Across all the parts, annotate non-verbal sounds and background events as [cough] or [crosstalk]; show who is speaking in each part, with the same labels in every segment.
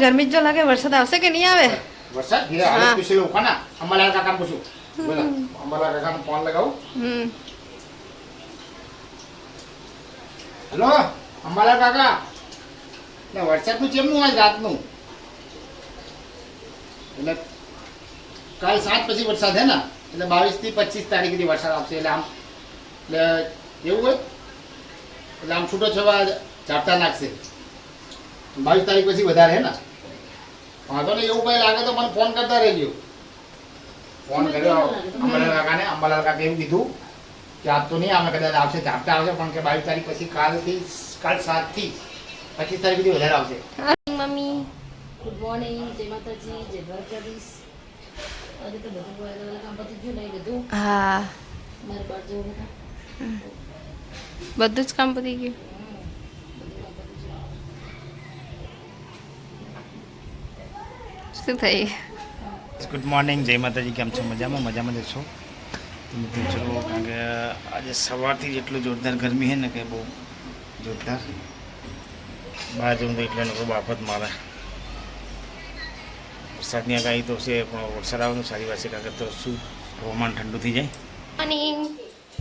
Speaker 1: ગરમી જો લાગે વરસાદ આવશે કે નહીં આવે?
Speaker 2: વરસાદ?
Speaker 1: હા.
Speaker 2: પૂછી લઉં ખાના અંબાલાલ કાકાને પૂછું. બોલો અંબાલાલ કાકાને ફોન લગાવું.
Speaker 1: હમ.
Speaker 2: હેલો અંબાલાલ કાકા. એટલે વરસાદનું ચેમનું રાતનું એટલે કાલ સાત પછી વરસાદ હે ને? એટલે બાવીસથી પચીસ તારીખ સુધી વરસાદ આવશે. એટલે આમ એટલે એવું હોય? એટલે આમ છૂટો છવા ઝાપટા નાખશે. બાવીસ તારીખ પછી વધારે હે ને? વાંધો નહીં એવું કઈ લાગે તો મને ફોન કરતા રહેજો. ફોન કર્યો. અંબાલાલ કાકાને અંબાલાલ કાકા એવું કીધું કે તો નહીં અમે કદાચ આવશે ઝાપટા આવશે પણ કે બાવીસ તારીખ પછી કાલથી કાલ સાતથી પચીસ તારીખ સુધી વધારે આવશે.
Speaker 1: મમ્મી.
Speaker 3: ગુડ મોર્નિંગ જય માતાજી જય દ્વારકાધીશ. આજે તો બધું અલગ કામ પતી ગયું નહીં બધું.
Speaker 1: હા.
Speaker 3: મારે બાર જવું
Speaker 1: બધું જ કામ પતી ગયું. શું થઈ?
Speaker 2: ગુડ મોર્નિંગ જય માતાજી. કેમ છો? મજામાં? મજામાં જ છો? તમે કેમ છો? કારણ કે આજે સવારથી જેટલું એટલું જોરદાર ગરમી છે ને કે બહુ જોરદાર. બહાર જવું તો એટલે લોકો બાફત મારે. વરસાદની આગાહી તો છે પણ વરસાદ આવવાનું સારી વાત છે કારણ કે તો શું હવામાન ઠંડુ થઈ જાય.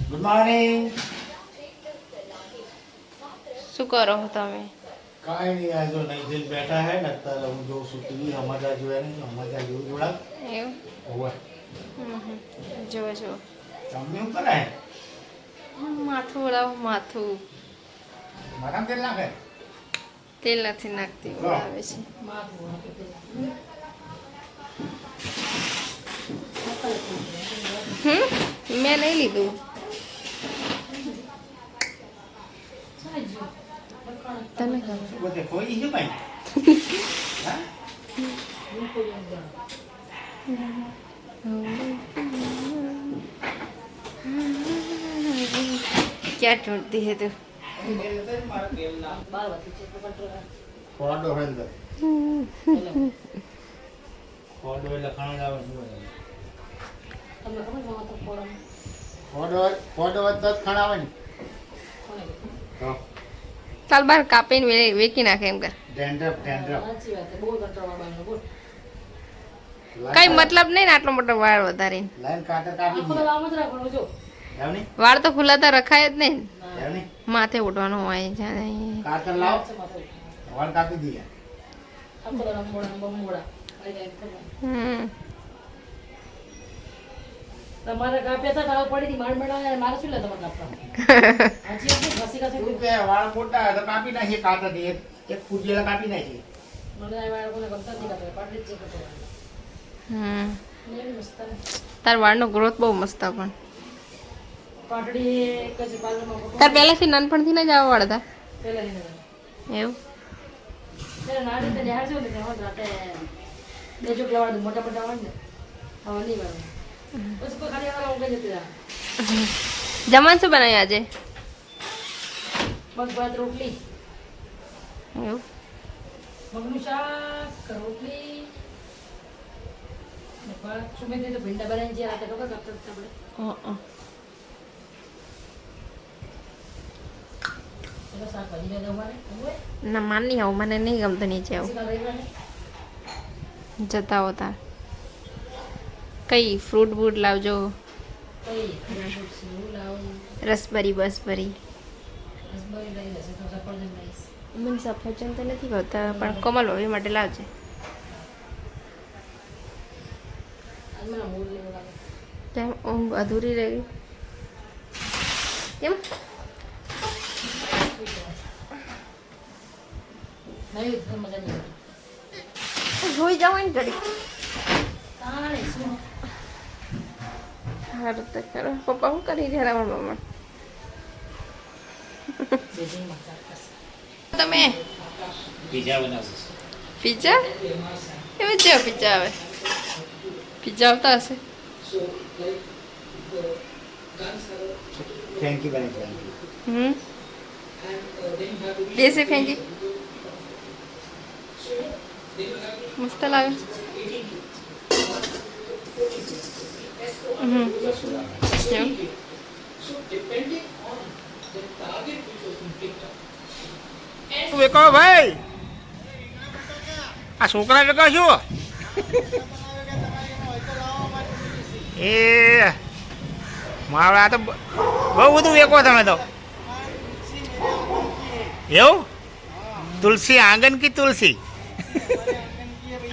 Speaker 2: ગુડ મોર્નિંગ
Speaker 1: શું કરો તમે?
Speaker 2: કાંઈ નહીં આ જો નહીં બેઠા હે ને અત્યારે હું જોઉં છું ટીવી અમારા જોયા નહીં અમારા જોઉં જોડા
Speaker 1: એવું?
Speaker 2: હોવે.
Speaker 1: જો જો
Speaker 2: તમને શું કરાય?
Speaker 1: માથું વળાવ માથું.
Speaker 2: મારા તેલ નાખે?
Speaker 1: તેલ નથી નાખતી આવે છે. હમ? મેં નહીં લીધું. તને ખબર
Speaker 2: શું બધે ખોઈ ગયું કઈ હા
Speaker 3: હું કોઈ એમ જાણું.
Speaker 1: क्या ढूंढती है तू
Speaker 3: બાર વાગે છે તો કંટ્રોલ રાખ.
Speaker 2: ફોડો હોય અંદર
Speaker 3: પેલા.
Speaker 2: ફોડો એટલે ખાણ જ આવે શું હોય?
Speaker 3: તમને ખબર છે માથું ફોડવાનું?
Speaker 2: ફોડો હોય- ફોડો હોય તો જ ખાણ આવે ને
Speaker 1: ચાલ બાર કાપીને વેકી નાખે એમ કર.
Speaker 2: ડેન્ડ્રફ ડેન્ડ્રફ
Speaker 3: સાચી વાત બહુ કંટ્રોલ વાળવાનું. બોલ.
Speaker 1: કઈ મતલબ નહીં ને આટલો મોટો વાળ વધારીને.
Speaker 2: લાઈન કાટર કાપી
Speaker 3: આખો આમ જ રાખવાનું જો.
Speaker 1: વાળ તો ખુલ્લાતા રખાય જ નહીં માથે ઉઠવાનું હોય જ્યાં
Speaker 2: કાતર લાવો. વાળ કાપી
Speaker 1: હમ.
Speaker 3: તમારે કાપ્યા હતા તાવ પડી હતી માંડ માંડ આવે. મારે શું લે તમારે કાપવા હાચી વાત છે? ઘસી ઘસી
Speaker 2: શું કે વાળ મોટા હોય તો કાપી નાખીએ કાતરથી એક એક ફૂટિયેલા કાપી નાખીએ
Speaker 3: મને આ બાળકોને ગમતા જ નહીં કાપે. પાડી જ છે કપડાં.
Speaker 1: હમ
Speaker 3: એવી મસ્ત ને.
Speaker 1: તાર વાળનો ગ્રોથ બહુ મસ્ત પણ
Speaker 3: પાટડી એક જ પાર્લરમાં કપડાં.
Speaker 1: તાર પહેલાથી નાનપણથી ને જ આવા વાળ હતા
Speaker 3: પહેલા લઈને ગયા.
Speaker 1: એવું
Speaker 3: ત્યારે નાની તો નિહાળ જેવું ને ત્યાં રાતે બે ચોટલા વાળું મોટા મોટા વાળ ને હવે નહીં વાળું [laughs]
Speaker 1: જમવાનું શું બનાવ્યું આજે?
Speaker 3: મગ ભાત રોટલી.
Speaker 1: એવું?
Speaker 3: મગનું શાક રોટલી. ભીંડા બનાવીને જે રાતે ખબર ને
Speaker 1: માન નહીં આવું. મને નહીં ગમતું નીચે આવું. જતા હોતા કઈ ફ્રૂટ બૂટ લાવજો? રસબરી બસબરી. મને સફરજન તો નથી ભાવતા પણ કોમલ ભાભી માટે લાવજે. કેમ? ઊંઘ અધૂરી રહી. કેમ? જોઈ જવાની ઘડી સારું તો ખરો પપ્પા શું કરી રહ્યા મારા મમ્મા? [laughs] તમે?
Speaker 2: પીઝા બનાવશે.
Speaker 1: પિઝા? એમાં જેવો પિઝા આવે? પિઝા આવતા હશે?
Speaker 2: યુ વેરી થેન્ક
Speaker 1: હમ? દેશી ફેંકી મસ્ત લાગે.
Speaker 2: Mm-hmm. ભાઈ? આ છોકરા ભેગા શું? એ મારા તો બહુ બધું વેકો તમે તો. એવું? તુલસી? આંગન કી તુલસી.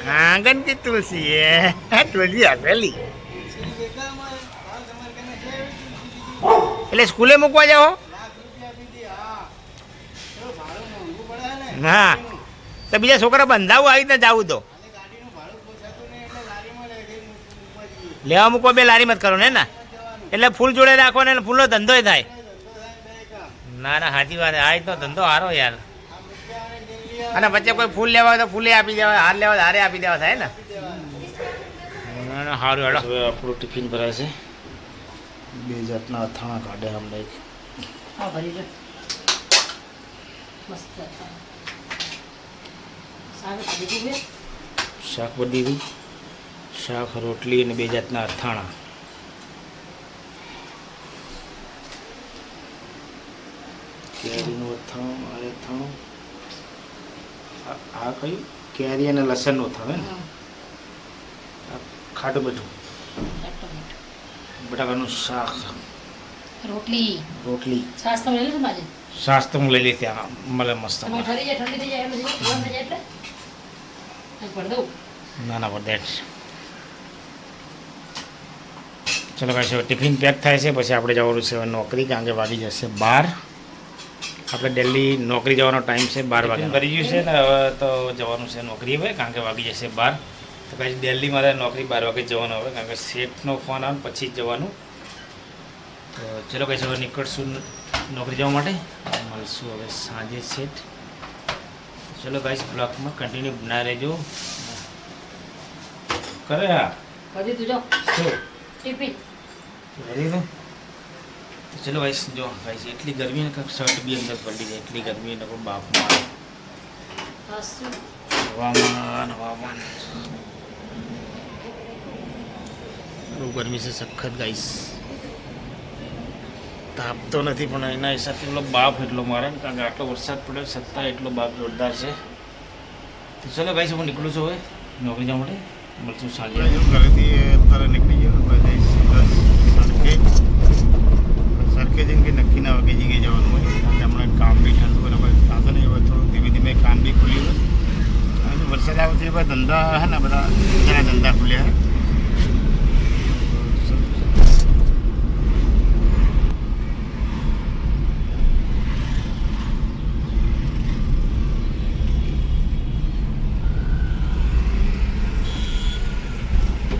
Speaker 2: આંગન કી તુલસી એ તુલસી આપેલી. એટલે સ્કૂલે મૂકવા જાઓ? હા. તો બીજા છોકરા બંધાવું આવી રીતે જવું તો. લેવા મૂકવા બે લારી મત કરો ને, ના? એટલે ફૂલ જોડે રાખો ને ફૂલનો ધંધો થાય. ના ના, સાચી વાત. આ રીતનો ધંધો સારો યાર. અને વચ્ચે કોઈ ફૂલ લેવા હોય તો ફૂલે આપી દેવા, હાર લેવા હારે આપી દેવા થાય ને. સારું આપણું ટિફિન ભરાય છે. બે જાતના અથાણા કાઢે અમને એક.
Speaker 3: હા ભરી લો. મસ્ત
Speaker 2: શાક બધી શાક રોટલી અને બે જાતના અથાણા. કેરીનું અથાણું આ અથાણું. આ- આ કયું? કેરી અને લસણનું અથાણું ને આ ખાટું મીઠું બટાકાનું શાક.
Speaker 3: રોટલી.
Speaker 2: રોટલી.
Speaker 3: છાસ તમે લઈ લીધું માજે
Speaker 2: શાક તો હું લઈ લઈ ત્યાં. મળે મસ્ત
Speaker 3: તમે ઠરી જાય ઠંડી થઈ જાય એટલે થઈ જાય એટલે? અહીં દઉં?
Speaker 2: ના ના દેટ. ચલો કાંઈ છે ટિફિન પેક થાય છે. પછી આપણે જવાનું છે હવે નોકરી કારણ કે વાગી જશે બાર. આપણે દિલ્હી નોકરી જવાનો ટાઈમ છે બાર વાગે કરી ગયું છે ને હવે તો જવાનું છે નોકરી હવે કારણ કે વાગી જશે બાર. તો કાંઈ દિલ્હી મારે નોકરી બાર વાગે જવાનું હવે કારણ કે શેઠનો ફોન આવે પછી જ જવાનું. તો ચલો કઈ હવે નીકળશું નોકરી જવા માટે. મળશું હવે સાંજે શેઠ ચલો ગાઈસ બ્લોકમાં કન્ટિન્યુ બના રહેજો. કરે હા
Speaker 3: બધી તું જો.
Speaker 2: શું?
Speaker 3: ટિફિન
Speaker 2: તો? ચલો ગાઈસ જો ગાઈસ એટલી ગરમી ને શર્ટ બી અંદર પડી જાય. એટલી ગરમી ને બાપમાં. આવે. હવામાન હવામાન. બહુ ગરમી છે, સખત ગાઈશ તાપ તો નથી, પણ એના હિસાબથી એટલો બાપ એટલો મારે કારણ કે આટલો વરસાદ પડ્યો સત્તા એટલો બાપ જોરદાર છે. તો ચલો ગાઈસ હું નીકળું છું હવે. નોકરી જવા માટે. મળશું સાંજે.
Speaker 4: ઘરેથી અત્યારે નીકળી ગયો ને પછી સરખેજ સરખેજ એમ કે નક્કી ના જગ્યાએ જવાનું હોય. કારણ હમણાં કામ બી ઠંડુ અને પછી નહીં, હવે થોડું ધીમે ધીમે કામ બી ખુલ્યું હોય. વરસાદ આવે બધા ધંધા હે ને, બધા ધંધા ખુલ્યા હે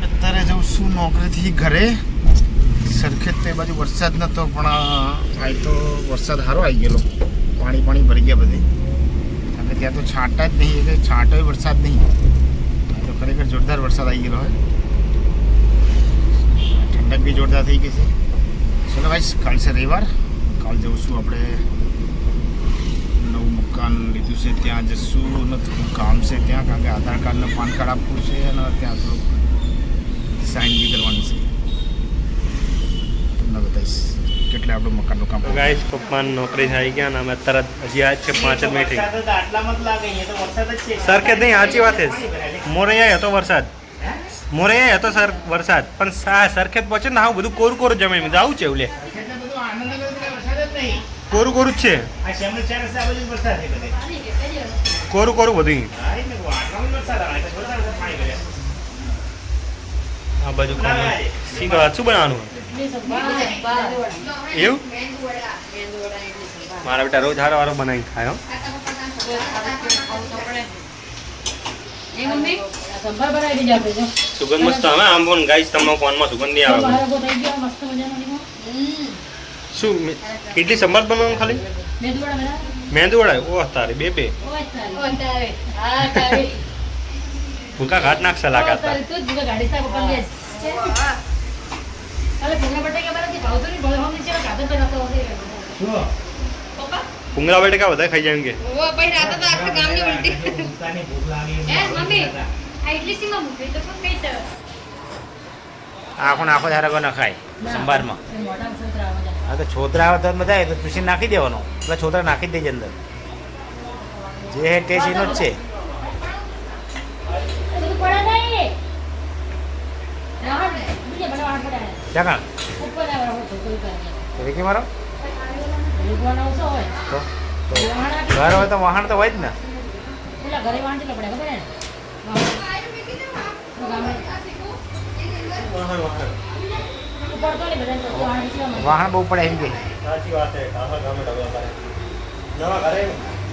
Speaker 4: અત્યારે જઉં છું નોકરીથી ઘરે. સરખેજ તે બાજુ વરસાદ નહોતો પણ આ તો વરસાદ સારો આવી ગયેલો. પાણી પાણી ભરી ગયા બધે. કારણ ત્યાં તો છાંટા જ નહીં, એટલે છાંટો વરસાદ નહીં. તો ખરેખર જોરદાર વરસાદ આવી ગયેલો હોય ઠંડક બી જોરદાર થઈ ગઈ છે. ચલો ભાઈ કાલ છે રવિવાર. કાલ જવું આપણે નવું મકાન લીધું છે, ત્યાં જશું. અને થોડું કામ છે ત્યાં, કારણ કે આધાર કાર્ડને પાન કાર્ડ આપવું છે અને ત્યાં થોડુંક સાઇન બી કરવાની છે. બતાવીશ કેટલે આપણું મકાનનું કામ
Speaker 5: ગાઈસ પપ્પા નોકરી થઈ ગયા અને અમે તરત હજી આજ છે પાંચ જ મિનિટ સર કે નહીં સાચી વાત છે. મોરૈયા હતો વરસાદ. મોરે હતો સર વરસાદ. પણ સા સરખેજ પહોંચે ને હા બધું કોરું કોરું જમીન આવું છે એવું લે.
Speaker 2: એટલે બધું આનંદનગર એટલે વરસાદ જ નહીં.
Speaker 5: કોરું કોરું જ છે. કોરું કોરું બધું
Speaker 2: હા, આવે.
Speaker 5: આ બાજુ શી શું બનાવવાનું? એવું? મારા બેટા રોજ હારો હારો બનાવીને ખાય
Speaker 3: બનાવી ખાયો
Speaker 5: સુગંધ મસ્ત આવે આમ પણ ગાઈસ તમારા ફોનમાં સુગંધ નહીં આવે. શું કેટલી સંભાર બનાવવાનું ખાલી?
Speaker 3: મેંદુ વડા
Speaker 5: ઓ ઓહ તારી બે બે.
Speaker 3: ઓય તારી. હા તારી.
Speaker 5: ભૂકા ઘાટ નાખશે લાગાતા
Speaker 3: ભૂંગળા બટેકા
Speaker 5: બધા ખાઈ જાય
Speaker 1: ઓ ભાઈ આ ઇડલી
Speaker 2: આખો નાખો ધારકો ન ખાય સંભારમાં. હા તો છોતરા આવે તો મજા તો ચૂસી નાખી દેવાનો. એટલે છોતરા નાખી દેજે અંદર. જે હે ટેસ્ટ એનો જ છે.
Speaker 3: પડે નહીં. કોઈ કરે
Speaker 5: વિકી મારો?
Speaker 3: ભગવાન આવશો
Speaker 5: તો તો ઘર હોય તો વાહન તો હોય જ ને.
Speaker 3: ઘરે વાહણ કેટલા પડે ખબર ને વાહણ.
Speaker 2: બહુ પડે એમ કે.
Speaker 5: સાચી વાત છે આખા ગામે ડબલા કરે નવા ઘરે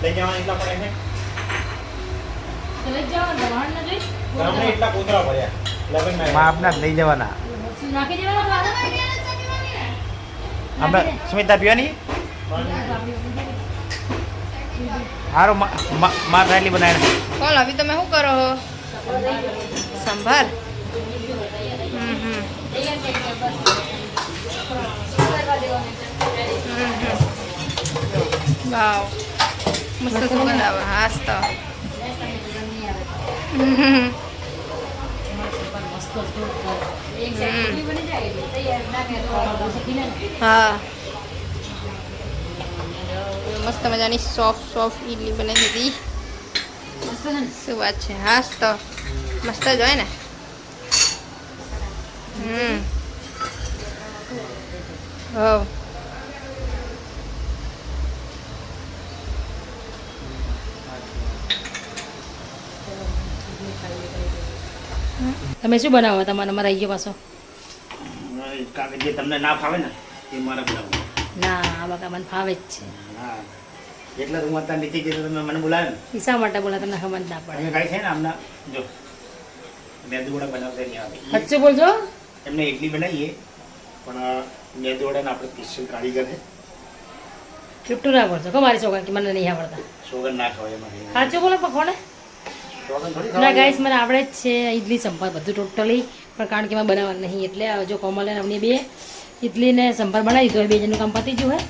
Speaker 5: લઈ જવાના એટલા પડે છે
Speaker 3: તો લઈ જ વાહણ ના જોઈ
Speaker 5: ગામડે એટલા કૂતરા ભર્યા
Speaker 2: લગ્નમાં આપના લઈ જવાના.
Speaker 3: નાખી દેવાનો તો
Speaker 2: આપણે. સ્મિતા પીવાની? હારો માર ખાલી બનાવીને.
Speaker 1: કોણ અભી તમે શું કરો હો? સંભાર? હમ હમ. હમ હમ. વાવ. મસ્ત સુગંધ આવે હાસ તો હમ. હા. મસ્ત મજાની સોફ્ટ સોફ્ટ ઈડલી બનાવી
Speaker 3: ને?
Speaker 1: શું વાત છે? હાસ તો મસ્ત જ હોય ને? હમ. હવ.
Speaker 3: તમે શું બનાવો તમારા મારા આવી ગયો પાછો
Speaker 2: કારણ જે તમને ના ફાવે ને એ મારે બનાવો.
Speaker 3: ના આ બકા મને ફાવે જ છે.
Speaker 2: એટલે હું અત્યારે નીચે ગયો તમે મને બોલાવે ને.
Speaker 3: શા માટે બોલા તમને ખબર ના પડે.
Speaker 2: કાંઈ છે ને આમના? જો. મેદુ વડા બનાવતા નહીં આવે.
Speaker 3: સાચું બોલજો.
Speaker 2: એમને ઇડલી બનાવીએ. પણ મેદુ વડાને આપણે સ્પેશિયલ કારીગર છે
Speaker 3: ચૂપટું ના કરજો મારી છોકરા કે મને નહીં આવડતા.
Speaker 2: છોકરા ના ખવાય
Speaker 3: સાચું બોલો પણ કોને?
Speaker 2: સોગન થોડી
Speaker 3: ના ગાઈસ મને આવડે જ છે ઇડલી સંભાર બધું ટોટલી પણ કારણ કે એમાં બનાવવાનું નહીં એટલે જો કોમલ અને અમને બે ઇડલી ને સંભાર બનાવી દીધો બે જણનું કામ પતી ગયું હોય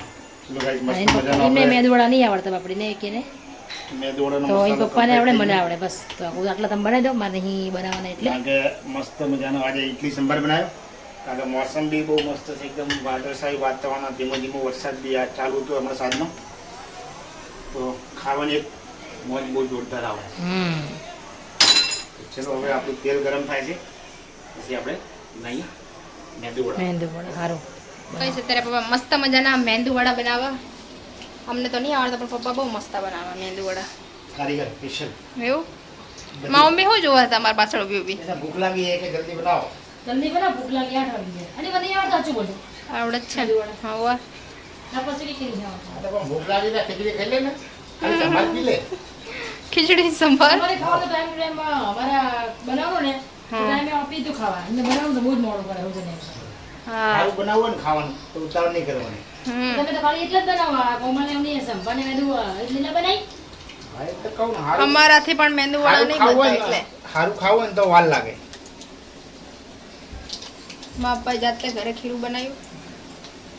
Speaker 3: એમને મેદવડા નહીં આવડતા બાપડીને કે ને? તો એ પપ્પાને આવડે મને આવડે બસ. તો આટલા તમે બનાવી દો મારે નહીં બનાવવાના એટલે.
Speaker 2: મસ્ત મજાનો આજે ઇડલી સંભાર બનાવ્યો. કારણ કે મોસમ બી બહુ મસ્ત છે એકદમ વાદળશાહી વાતાવરણ ધીમો ધીમો વરસાદ બી આ ચાલુ હતો હમણાં સાંજનો તો ખાવાની એક મોજ બહુ જોરદાર આવે. ચલો હવે આપણું તેલ ગરમ થાય છે. પછી આપણે નહીં મેદુ વડા.
Speaker 3: મેંદુ વડા સારું
Speaker 1: કઈ છે ત્યારે પપ્પા મસ્ત મજાના મેંદુ વડા બનાવવા. અમને તો નહીં આવડતા પણ પપ્પા બહુ મસ્ત બનાવે મેંદુ વડા.
Speaker 2: કારીગર સ્પેશિયલ.
Speaker 1: એવું? મારા મમ્મી શું જોવા હતા મારા પાછળ ઊભી ઊભી?
Speaker 2: એને ભૂખ લાગી છે કે જલ્દી બનાવો.
Speaker 3: જલ્દી બનાવ ભૂખ લાગી આઠ વાગી જાય. અને મને નહીં આવડતા સાચું બોલજો
Speaker 1: આવડે જ છે. હા વાહ.
Speaker 3: ના પછી કઈ કરી જવાનું
Speaker 2: આ તો પણ ભૂખ લાગી તો ખીચડી ખાઈ લે ને. [laughs] ખાલી સંભાર પી લે.
Speaker 1: ખીચડી સંભાર?
Speaker 3: અમારે ખાવાનો ટાઈમ ટાઈમ અમારા બનાવો ને તો. ટાઈમે આપી દઉં ખાવા એમને બનાવવાનું તો બહુ જ મોડું પડે એવું જને
Speaker 1: હા.
Speaker 2: સારું બનાવવું ને ખાવાનું તો ઉતાવળ નહીં કરવાની.
Speaker 3: તમે તો ખાલી એટલે જ બનાવો. કોમલ એમની સંભાને મેં દઉં એટલે ના બનાવી
Speaker 2: તો
Speaker 1: અમારાથી પણ મેંદુ
Speaker 2: વાળા
Speaker 1: નહીં બનતા એટલે.
Speaker 2: સારું ખાવું ને તો વાર લાગે.
Speaker 1: મા પપ્પા જાતે ઘરે ખીરું બનાવ્યું.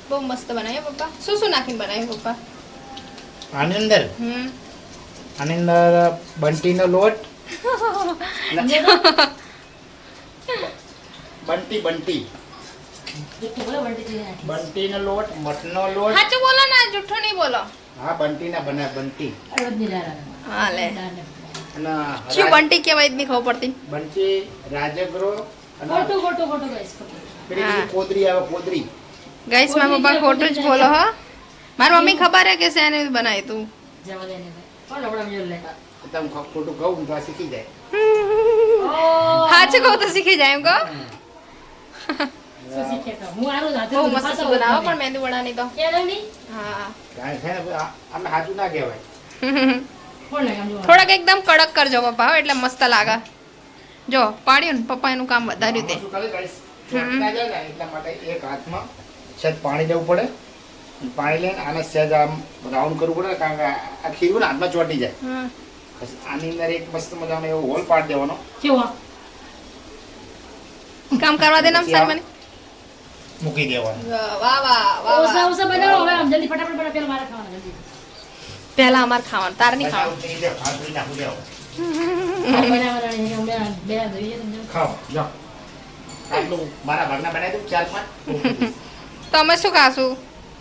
Speaker 1: બહુ મસ્ત બનાવ્યું પપ્પા. શું શું નાખીને બનાવ્યું પપ્પા?
Speaker 2: આની અંદર?
Speaker 1: હમ.
Speaker 2: આની અંદર બંટીનો લોટ. [laughs] બંટી બંટી. બંટીનો લોટ મઠનો લોટ.
Speaker 1: સાચું બોલો ને જૂઠું નહીં બોલો.
Speaker 2: હા બંટીના બને બંટી.
Speaker 1: હા લે શું બંટી કહેવાય જ નહીં ખબર પડતી?
Speaker 2: બંટી રાજગરો
Speaker 3: ખોટું ખોટું ખોટું ગઈશ
Speaker 2: પેલી કોદરી આવે કોદરી
Speaker 1: ગાઈસ મારા પપ્પા ખોટું જ બોલો હો. મારી મમ્મી ખબર હે કે શેને બનાવ્યું તું?
Speaker 3: જવા દે
Speaker 2: ખોટું કહું તો શીખી જાય.
Speaker 1: સાચું કહું તો શીખી જાય એમ કહો? થોડાક એકદમ કડક કરજો પપ્પા એટલે મસ્ત લાગે. જો પાડ્યું ને પપ્પા એનું કામ વધાર્યું તે.
Speaker 2: પાણી લેવું પડે. પાણી લઈને આને સહેજ આમ રાઉન્ડ કરવું પડે કારણ કે આ ખીરું ને હાથમાં ચોટી જાય. પછી આની અંદર એક મસ્ત મજાનો એવો હોલ પાડ દેવાનો.
Speaker 3: કેવો
Speaker 1: કામ કરવા
Speaker 2: દેના
Speaker 1: સર મને
Speaker 2: મૂકી દેવાનો.
Speaker 1: વાહ વાહ વાહ
Speaker 3: ઓસા ઓસા બનાવો હવે આમ જલ્દી ફટાફટ બનાવ પેલા મારે ખાવાના જલ્દી.
Speaker 1: પહેલા અમારે ખાવાનું તાર નહીં ખાવાનું.
Speaker 2: ખાવ જાઓ. આટલું મારા ભાગના બનાવી દઉં ચાર પાંચ. [laughs]
Speaker 1: તો અમે શું ખાશું?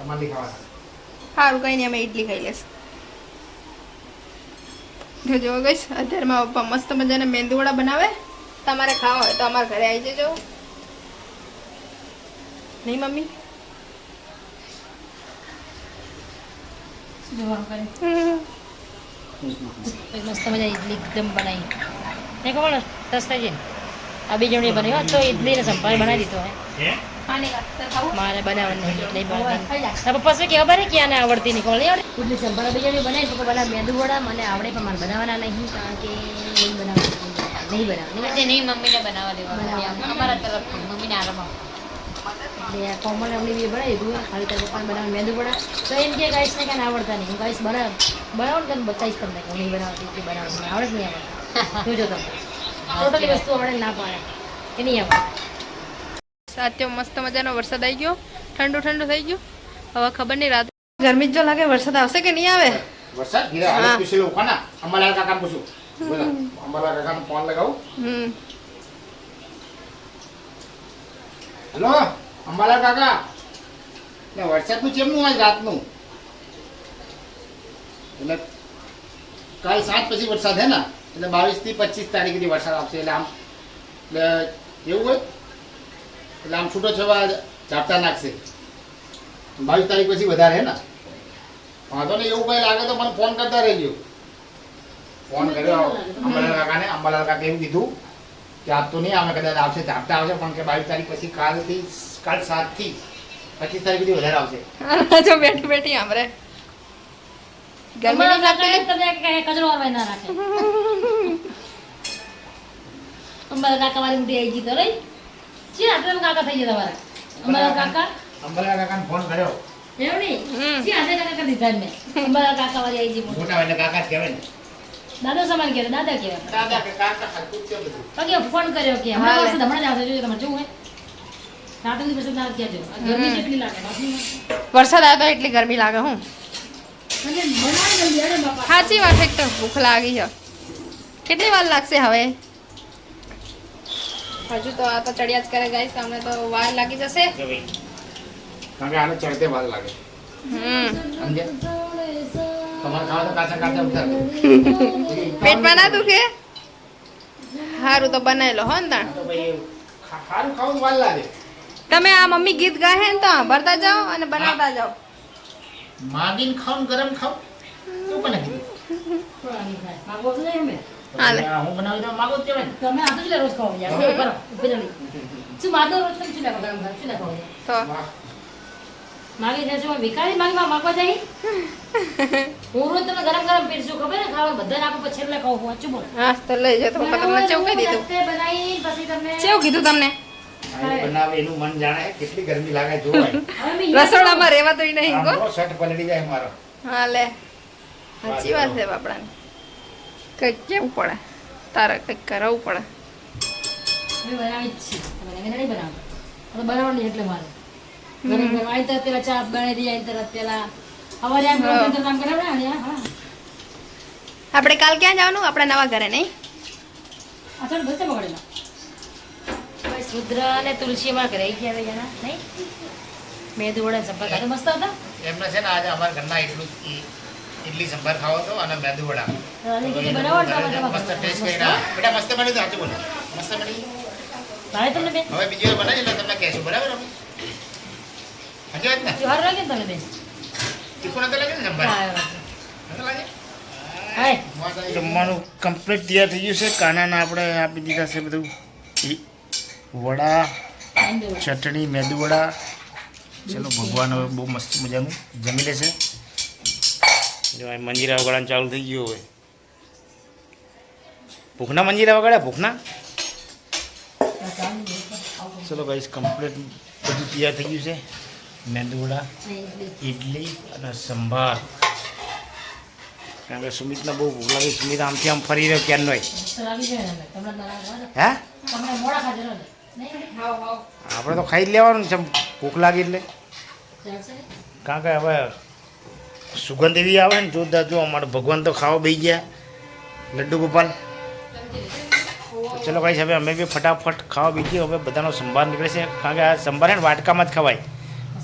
Speaker 2: તમારે નહીં ખાવાના
Speaker 1: સારું કઈ નહીં અમે ઇડલી ખાઈ લેશું. જોજો ગઈશ અત્યારે મારા પપ્પા મસ્ત મજાના મેંદુવડા બનાવે. તમારે ખાવા હોય તો અમારા ઘરે આવી જજો. નહીં મમ્મી?
Speaker 3: મસ્ત મજા ઇડલી એકદમ બનાવી. ને કોણ રસ્તા છે આ બીજો બનાવી હોત તો ઇડલી ને સંભાર બનાવી દીધો હે. મારે બનાવવાનું નહીં એટલે બનાવવાનું પપ્પા શું કહેવા બરે કે આને આવડતી નહીં? કોણ આવડે? ઇડલી સંભાર બીજો બનાવી પપ્પા બનાવ મેંદુ વડા મને આવડે પણ મારે બનાવવાના નહીં કારણ કે નહીં બનાવવાનું. નહીં બનાવવાનું.
Speaker 6: આજે નહીં મમ્મીને બનાવવા દેવા
Speaker 3: બનાવવા.
Speaker 6: અમારા તરફથી મમ્મીને આરામ
Speaker 3: એટલે કોમલ અમને બી બનાવી દીધું ખાલી તારે પપ્પાને બનાવવાનું મેંદુ વડા. તો એમ કે ગાઈસ ને કાંઈ આવડતા નહીં. હું ગાઈસ બનાવ બનાવો ને તમે બતાવીશ તમને કે હું નહીં બનાવતી એટલી બનાવું. આવડે જ નહીં આવડે જોજો તમે ટોટલી વસ્તુ આવડે ને ના પાડે કે નહીં આવડે
Speaker 1: સાચો મસ્ત મજાનો વરસાદ આવી ગયો ઠંડુ ઠંડુ થઈ ગયું હવે ખબર નહીં રાત ગરમી જ જો લાગે વરસાદ આવશે કે નહીં આવે
Speaker 2: વરસાદ ઘીરે હાલે પૂછી લઉં કોના અંબાલાલ કાકા પૂછું બોલો અંબાલાલ કાકાનો ફોન લગાવું
Speaker 1: હમ
Speaker 2: હેલો અંબાલાલ કાકા એટલે વરસાદનું ચેમનું આજ રાતનું એટલે કાલ સાત પછી વરસાદ હે ને એટલે બાવીસથી પચીસ તારીખ સુધી વરસાદ આવશે. એટલે આમ એટલે એવું હોય એટલે આમ છૂટો છવા ઝાપટા નાખશે. બાવીસ તારીખ પછી વધારે હે ને? વાંધો ને એવું કઈ લાગે તો મને ફોન કરતા રહેજો. ફોન કર્યો અંબાલાલ કાકાને અંબાલાલ કાકા એવું કીધું કે આપ તો નહીં અમે કદાચ આવશે ઝાપટા આવશે પણ કે બાવીસ તારીખ પછી કાલથી કાલ સાતથી પચીસ તારીખ સુધી વધારે આવશે.
Speaker 1: બેઠી બેઠી આમરે ગરમી નહીં લાગતી
Speaker 3: તમને કચરો વારવાય ના રાખે. અમારા કાકા વાળી ઊંટી આવી ગઈ તો રહી. છે આટલા કાકા થઈ ગયા તમારા. અમારા કાકા?
Speaker 2: અંબાલાલ કાકાને ફોન કર્યો.
Speaker 3: એવું નહીં? છે આટલા કાકા દીધા મેં અમારા કાકા વાળી આવી ગઈ મોટા.
Speaker 2: એટલે કાકા કહેવાય ને.
Speaker 3: દાદા સમાન કહેવાય દાદા કહેવાય.
Speaker 2: દાદા કે કાકા હરખું છે બધું?
Speaker 3: પગે ફોન કર્યો કે હમણાં
Speaker 1: હાલે.
Speaker 3: વરસાદ હમણાં જ આવશે જોજો તમારે જોવું હે. રાતની વરસાદ ના કહેજો ગરમી કેટલી લાગે?
Speaker 1: વરસાદ આવે તો એટલી ગરમી લાગે હું
Speaker 3: અને બનાવી જલ્દી અરે બાપા
Speaker 1: સાચી વાત એકદમ તો ભૂખ લાગી છે. કેટલી વાર લાગશે હવે? હજુ તો આ તો ચડિયા જ કરે ગાઈસ અમને તો વાર લાગી જશે.
Speaker 2: કારણ કે આને ચડતે વાર લાગે.
Speaker 1: હમ.
Speaker 2: સમજે તમારે ખાવા તો કાચા કાચા ઉતાર
Speaker 1: પેટમાં ના દુખે? સારું તો બનાવી લો હો ને
Speaker 2: ખાવું વાર લાગે.
Speaker 1: તમે આ મમ્મી ગીત ગાહે ને તો ભરતા જાઓ અને બનાવતા જાઓ.
Speaker 2: માગીને ખાવ ગરમ ખાવું શું બને કીધું?
Speaker 3: ને અમે
Speaker 1: હાલે.
Speaker 2: હું બનાવી દઉં માગો જ
Speaker 3: તમે આ તો શું રોજ ખાવ યાર કરો ઊભી શું માગો રોજ તમે શું લાગો ગરમ ગરમ શું લાગો
Speaker 1: તો?
Speaker 3: માગી જાય વિકારી માગવા માગવા જાય? હું રોજ તમે ગરમ ગરમ પીરસું ખબર ને? ખાવા બધા નાખો પછી એટલે ખાવ હું બોલ?
Speaker 1: હા તો લઈ જાઓ તો તમને ચેવું કહી દીધું?
Speaker 3: બનાવી પછી તમને
Speaker 1: ચેવું કીધું તમને?
Speaker 2: બનાવે એનું મન જાણે કેટલી ગરમી લાગે જોવાય. [laughs]
Speaker 1: રસોડામાં રહેવા તો નહીં ગો
Speaker 2: શર્ટ પલળી જાય મારો.
Speaker 1: હા લે. સાચી વાત છે બાપડાને. કંઈક કેવું પડે. તારે કંઈક કરવું પડે.
Speaker 3: બનાવી જ છે. નહીં બનાવતા. બનાવવાની એટલે મારે. ગરમ ગરમ આવી તરત પેલા ચા બનાવી દઈએ આવી તરત પેલા અમારે આમ
Speaker 1: હા.
Speaker 3: ગરમ ગરમ ને હા
Speaker 1: આપણે કાલ ક્યાં જવાનું? આપણા નવા ઘરે નહીં?
Speaker 3: બગડેલા રુદ્ર અને તુલસી માં રહી ગયા બે જણા નહીં? મેં દોડા સંભાર આ મસ્ત હતા?
Speaker 2: એમને છે ને આજે અમારા ઘરના એટલું ઇડલી સંભાર ખાવો તો અને મેદુ વડા મસ્ત ટેસ્ટ કર્યા. બેટા મસ્ત બની સાચું બોલો. મસ્ત બની
Speaker 3: તમને બેન?
Speaker 2: હવે બીજી વાર બનાવી એટલે તમને કહેશું. બરાબર અમે? હજી વાત ને?
Speaker 3: ત્યોહાર લાગે ને બેન?
Speaker 2: તીખું નતો લાગે ને સંભાર?
Speaker 3: હા
Speaker 2: લાગે?
Speaker 3: હાય.
Speaker 4: જમવાનું કમ્પ્લીટ તૈયાર થઈ ગયું છે. કાનાને આપણે આપી દીધા છે બધું વડા ચટણી મેદુવડા ચલો ભગવાન હવે બહુ મસ્ત મજાનું જમી લેશે. જો આ મંજીરા વગાડવાનું ચાલુ થઈ ગયું હવે. ભૂખના મંજીરા વગાડ્યા ભૂખના? ચલો ગાઈસ કમ્પ્લીટ બધું તૈયાર થઈ ગયું છે. મેંદુવડા ઇડલી અને સંભાર. કારણ કે સુમિતને બહુ ભૂખ લાગી. સુમિત આમથી આમ ફરી રહ્યો ક્યારનો હે? આપણે તો ખાઈ જ લેવાનું છે. ભૂખ લાગી એટલે. કારણ કે હવે સુગંધ એવી આવે ને જોરદાર. જો અમારે ભગવાન તો ખાવા બેસી ગયા. લડ્ડુ ગોપાલ. ચલો ભાઈ હવે અમે બી ફટાફટ ખાવા બીજી હવે બધાનો સંભાર નીકળે છે. કારણ કે આ સંભાર છે ને વાટકામાં જ ખવાય.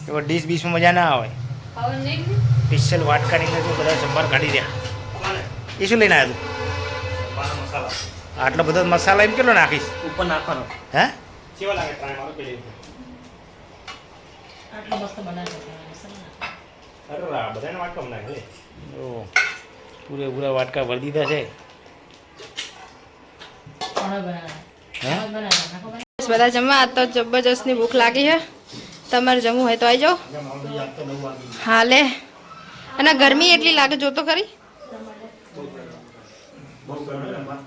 Speaker 4: એવો ડીશ બીશમાં મજા ના આવે. સ્પેશિયલ વાટકા નીકળે તો બધા સંભાર કાઢી રહ્યા. એ શું લઈને આવ્યા આટલો બધો મસાલા એમ કેટલો નાખીશ?
Speaker 5: ઉપર નાખવાનો.
Speaker 4: હે?
Speaker 5: કેવા લાગે ટ્રાય મારો પેલી
Speaker 3: આટલું મસ્ત બનાવ્યો
Speaker 7: અરે રા, બધાને વાટકા કમ લે.
Speaker 2: ઓ પૂરેપૂરા વાટકા ભરી દીધા છે.
Speaker 1: બધા જમવા. આજ તો જબરજસ્તની ભૂખ લાગી છે. તમારે જમવું હોય તો આવી જાઓ હા લે અને ગરમી એટલી લાગે જોતો ખરી
Speaker 3: મસ્ત બનાવે
Speaker 7: ટોપરાની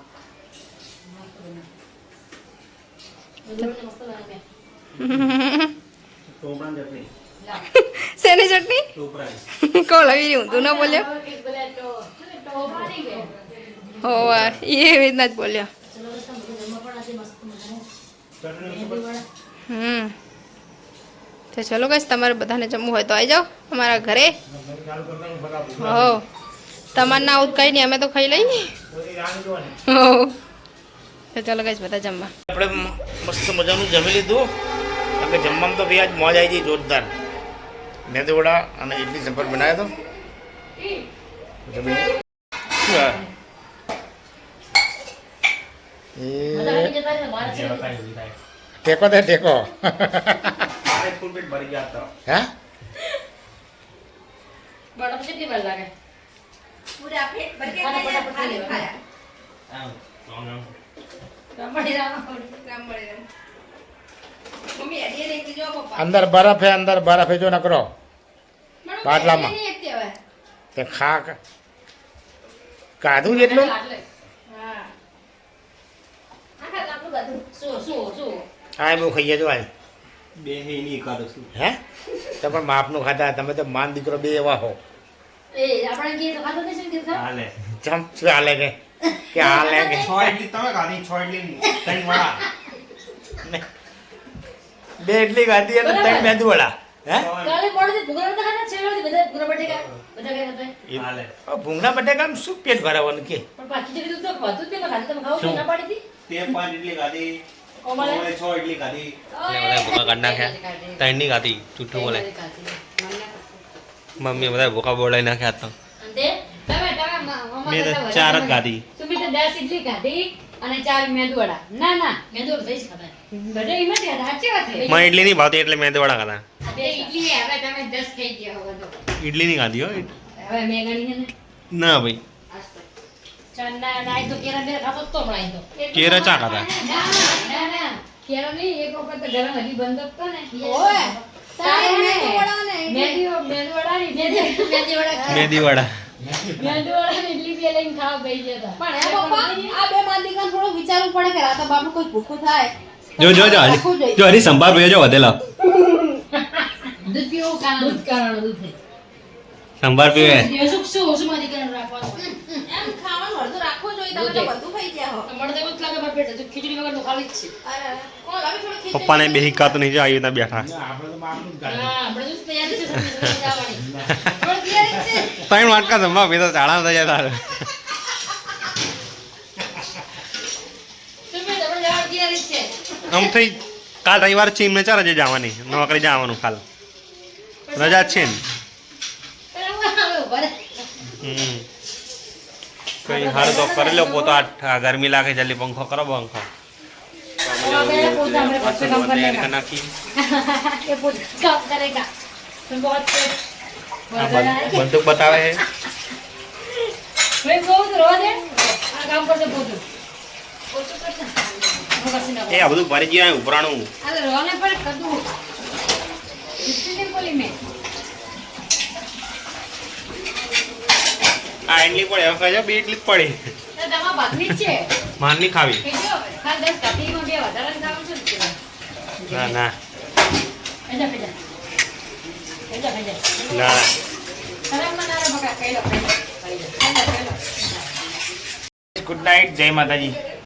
Speaker 7: ચટણી. [laughs]
Speaker 1: શેની ચટણી. કોણ લવી રહ્યું તું ન બોલ્યો? હોવા એવી રીતના જ બોલ્યો. હમ. તો ચલો કઈશ તમારે બધાને જમવું હોય તો આવી જાઓ અમારા ઘરે. હો. તમારે ના આવું કઈ નહીં, અમે તો ખાઈ લઈએ. હો. તો ચાલો કઈશ બધા જમવા.
Speaker 2: આપણે મસ્ત મજાનું જમી લીધું. આપણે જમવામાં તો ભાઈ આજ મોજ આવી ગઈ જોરદાર. મેંદુ વડા અને ઇડલી સંપર બનાવ્યો હતો જમી. ટેકો દે ટેકો
Speaker 7: હા ફૂલ પેટ ભરી ગયા હતા.
Speaker 2: હે?
Speaker 3: બડા પછી કેટલી વાર લાગે? પૂરા પેટ ભરી ગયા
Speaker 7: ખાયા. આમ,
Speaker 2: અંદર બરફ હે અંદર બરફ હે જો નકરો. બાટલામાં. તે ખા ક- કાધું જેટલું? હા. બહુ ખાઈએ જો આય
Speaker 7: બે હે નહીં.
Speaker 2: હે? તો પણ માપનું ખાતા તમે તો માન દીકરો બે એવા હો.
Speaker 3: એ આપણે કે તો ખાધું નહીં શું કે ચાલે
Speaker 7: હાલે.
Speaker 2: ચમ શું કે? કે હાલે કે.
Speaker 7: છ ઇડલી તમે ખાધી છ ઇડલી ત્રણ વડા.
Speaker 2: બે ઇડલી ખાધી અને ત્રણ મેંદુ વડા.
Speaker 3: બટેકા. હતા.
Speaker 2: આ ભૂંગળા બટેકામાં શું પેટ ભરાવાનું કે?
Speaker 3: ત્રણની ખાધી
Speaker 5: જૂઠું બોલે મમ્મી બધા ભૂકા બોલાઈ નાખ્યા. તો
Speaker 3: અને તે? તમે તમે મ-
Speaker 7: તો ચાર જ ખાધી
Speaker 3: સુમી તો 10 ઇડલી ખાધી અને ચાર મેંદુવડા. ના ના. મેંદુવડા થઈ ખાધા બધા એમ જ સાચી વાત છે.
Speaker 5: મને ઇડલી નહીં ભાવતી એટલે મેં વડા ખાધા
Speaker 3: બે ઇડલી હવે તમે દસ થઈ ગયા હવે તો.
Speaker 5: ઇડલી નહીં ખાધી હો?
Speaker 3: હવે મેં ગણી ને.
Speaker 5: ના ભાઈ.
Speaker 3: કેરા
Speaker 5: ચા ખાધા?
Speaker 3: ના ના ના. કેરા નહીં એક વખત ગરમ હજી બંધ હતો ને.
Speaker 1: ઓય.
Speaker 3: તારે
Speaker 1: વડા
Speaker 3: મેંદી વડા મેંદી મેંદી વડા
Speaker 5: જો જો જો જો હરી સંભાર પીવો જો વધેલો.
Speaker 3: દૂધ પીવું કારણ? દૂધ કારણ દૂધ. છે
Speaker 5: સંભાર પીવે.
Speaker 3: શું શું શું મારી કારણ રાખવાનું
Speaker 1: એમ ખાવાનું અડધું રાખવું જોઈએ તમે તો બધું ખાઈ ગયા હો.
Speaker 3: મને તો એવું જ લાગે મારા પેટે તો ખીચડી વગરનું ખાલી જ છે.
Speaker 1: અરે કોણ? લાવે થોડું ખીચડી
Speaker 5: પપ્પાને બે હિક્કા તો નહીં જાય આવી બેઠા.
Speaker 2: આપણે તો માપનું જ
Speaker 3: હા આપણે તો તૈયાર છે જવાની. આપણે તૈયારી છે.
Speaker 5: ત્રણ વાટકા સંભાર પીતો ચાળા થઈ જાય તારે. આમ થઈ કાલ રવિવાર છે એમને ચાર રજે જવાની નોકરી જવાનું કાલ રજા છે ને હમ. કઈ હારું તો કરી લો પોતા. આ ગરમી લાગે જલ્દી પંખો કરો પંખો. બંદૂક બતાવે
Speaker 3: હે.
Speaker 5: એ આ બધું ભરી ગયા ઉપરાણું.
Speaker 3: રોને પણ કદું. બોલી મેં.
Speaker 5: આ એટલી પડે હવે કહેજો બે એટલી પડી. નહીં ખાવી.
Speaker 3: ને
Speaker 5: ના
Speaker 2: ગુડ નાઇટ જય માતાજી.